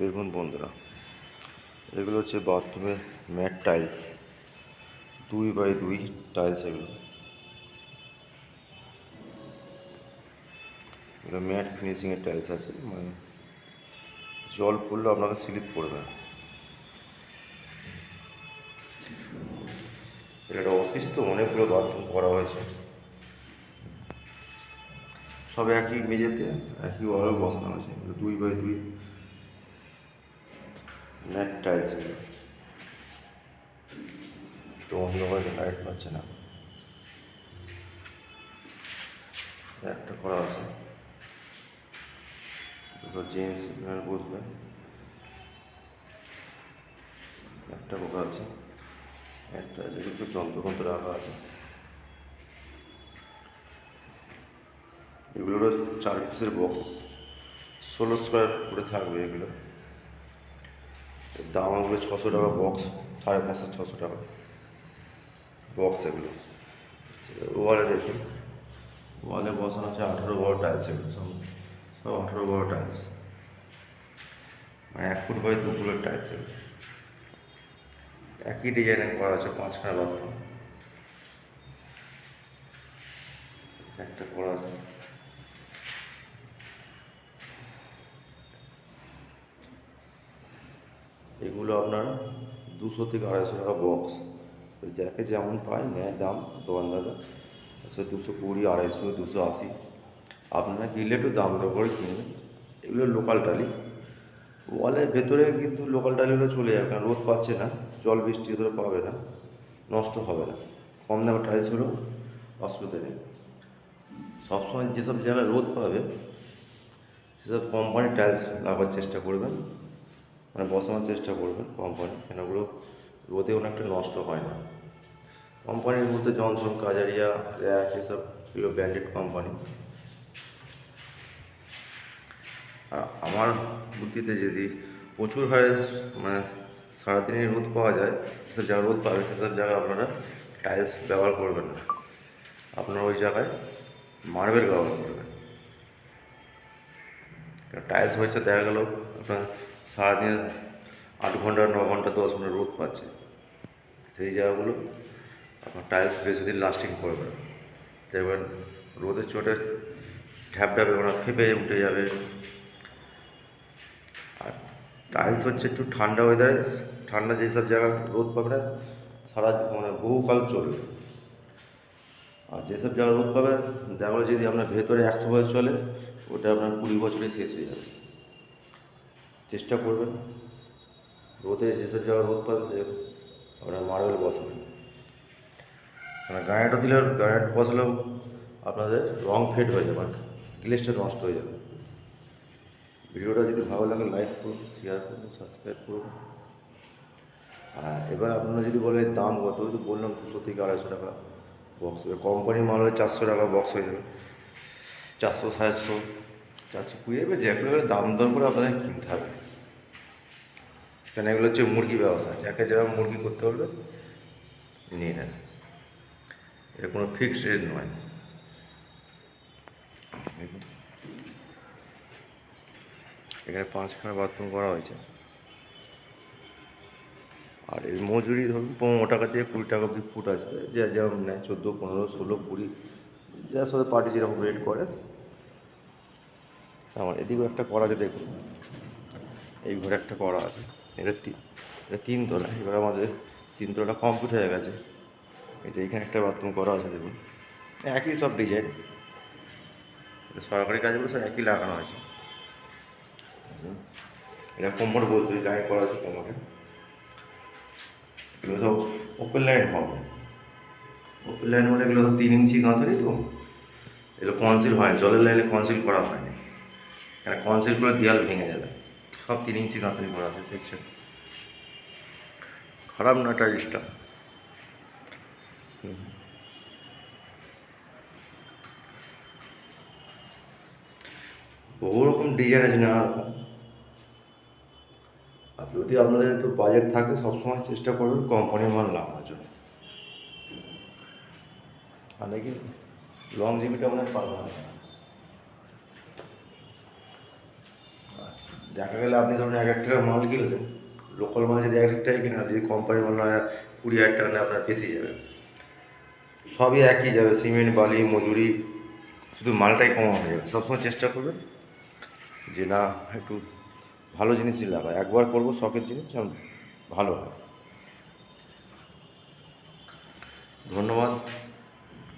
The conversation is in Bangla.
দেখুন বন্ধুরা। এগুলো হচ্ছে বাথরুমের ম্যাট টাইলস। দুই বাই দুই টাইলস এগুলো। এগুলো ম্যাট ফিনিশিংয়ের টাইলস আছে মানে জল পড়লে আপনাকে স্লিপ করবে। না এটা অফিস তো, অনেকগুলো বাথরুম করা হয়েছে। সব একই মেঝেতে, একই ওয়ালে বসানো এগুলো দুই বাই দুই টাইলস এগুলো একটু অন্ধকার লাইট পাচ্ছে না। একটা করা আছে। জেন্টস বসবে। একটা করা আছে। একটা আছে কিছু যন্ত্রযন্ত্র রাখা আছে। এগুলোরও চার পিসের বক্স ষোলো স্কোয়ার করে থাকবে এগুলো। দাম এগুলো ছশো টাকা বক্স, সাড়ে পাঁচশো, ছশো টাকা। বক্স এগুলো। ওয়ালে দেখুন। ওয়ালে বসানো আছে আঠেরো বড় টাইলস এগুলো সব। সব আঠেরো বড় টাইলস মানে এক ফুট বাই দু ফুটের টাইলস এগুলো। একই ডিজাইনে করা আছে, পাঁচখানা বাথরুম একটা করা আছে। এগুলো আপনার দুশো থেকে আড়াইশো টাকা বক্স ওই যাকে যেমন পায়, নেয় দাম, দোকানদাররা। সে দুশো কুড়ি, আড়াইশো, দুশো আশি। আপনারা কিনলে একটু দাম দর করে কিনবেন এগুলো লোকাল টালি ওয়ালের ভেতরে কিন্তু লোকাল টালিগুলো চলে যাবে, কারণ রোদ পাচ্ছে না, জল বৃষ্টি ধরে পাবে না, নষ্ট হবে না। কম দামের টাইলসগুলো অসুবিধা নেই। সবসময় যেসব জায়গায় রোদ পাবে, সেসব কোম্পানির টাইলস লাগার চেষ্টা করবেন। মানে বসানোর চেষ্টা করবেন কোম্পানি কেন ওগুলো রোদে অনেকটা নষ্ট হয় না। কোম্পানির মধ্যে জনসন কাজারিয়া, র্যাক এসব এগুলো ব্র্যান্ডেড কোম্পানি আমার বুদ্ধিতে যদি প্রচুর হারে মানে সারাদিনই রোদ পাওয়া যায়, সেসব জায়গায় রোদ পাবে সেসব জায়গায় আপনারা টাইলস ব্যবহার করবেন না। আপনারা ওই জায়গায় মার্বেল ব্যবহার করবেন। টাইলস হয়েছে দেখা গেল আপনার সারাদিন আট ঘণ্টা, ন ঘণ্টা, দশ ঘণ্টা রোদ পাচ্ছে। সেই জায়গাগুলো আপনার টাইলস বেশি দিন লাস্টিং করবে না। দেখবেন রোদের চোটে ঢ্যাপ ঢ্যাপে ওরা ফেপে উঠে যাবে। আর টাইলস হচ্ছে একটু ঠান্ডা ওয়েদারে ঠান্ডা যেসব জায়গা রোদ পাবে না, সারা মানে বহুকাল চলবে। আর যেসব জায়গায় রোদ পাবে, দেখা যদি আপনার ভেতরে একশো বছর চলে, ওটা আপনার কুড়ি বছরে শেষ হয়ে যাবে। চেষ্টা করবেন। রোদে যেসব জায়গায় রোদ পাবে সে আপনার মার্বেল বসাবেন। কারণ গায়েটা দিলে গায়েট বসালেও আপনাদের রং ফেড হয়ে যাবে আর গ্লেসটা নষ্ট হয়ে যাবে। ভিডিওটা যদি ভালো লাগে লাইক করুন শেয়ার করুন সাবস্ক্রাইব করুন। আর এবার আপনারা যদি বলেন দাম কত তো বললাম দুশো থেকে আড়াইশো টাকা বক্স হবে কোম্পানির মাল হলে চারশো টাকা বক্স হয়ে যাবে। চারশো সাতশো চারশো কুড়ি, এবার যেগুলো দাম দর করে আপনাদের কিনতে হবে। কেন? এগুলো হচ্ছে মুরগি ব্যবসা যাকে যেরকম মুরগি করতে পারবে নিয়ে নেন। এটা কোনো ফিক্সড রেট নয়। এখানে পাঁচখানা বাথরুম করা হয়েছে। আর এর মজুরি ধরুন পনেরো টাকা থেকে কুড়ি টাকা অব্দি ফুট আছে। যা যেমন নেয়, চোদ্দ, পনেরো, ষোলো, কুড়ি যার সাথে পার্টি যেরকম রেট করে। আমার এদিকেও একটা করা আছে, দেখুন। এই ঘরে একটা করা আছে। এটা এটা তিনতলা এবার আমাদের তিনতলাটা কমপ্লিট হয়ে গেছে। এই যে এখানে একটা বাথরুম করা আছে, দেখুন। একই সব ডিজাইন সরকারি কাজগুলো সব একই লাগানো আছে। এটা কোমর বলতে গায়ে করা আছে কোমরে এগুলো সব ওপেন লাইন হবে। ওপেন লাইন হলে এগুলো তিন ইঞ্চি গাঁথনি তো? এগুলো কনসিল হয়। জলের লাইনে কনসিল করা হয়নি। এখানে কনসিল করে দেয়াল ভেঙে যাবে। সব তিন ইঞ্চি গাঁথনি করা আছে, দেখছেন? খারাপ না টাইলসটা বহু রকম ডিজাইন আছে নানা রকম আর যদি আপনাদের একটু বাজেট থাকে, সবসময় চেষ্টা করবেন কোম্পানির মাল লাগানোর জন্য। আর নাকি লং জিবিটা মানে পারবে না। দেখা গেলে আপনি ধরুন এক এক টাকা মাল কিনলেন লোকাল মাল যদি এক এক টাকায় কিনে আর যদি কোম্পানির মাল নয় কুড়ি হাজার টাকা নেয় আপনার বেশি যাবে। সবই একই যাবে, সিমেন্ট, বালি, মজুরি, শুধু মালটাই কমা হয়ে যাবে। সবসময় চেষ্টা করবেন যে না, একটু ভালো জিনিসই লাগায় একবার করব, শখের জিনিস যেন ভালো হয়। ধন্যবাদ।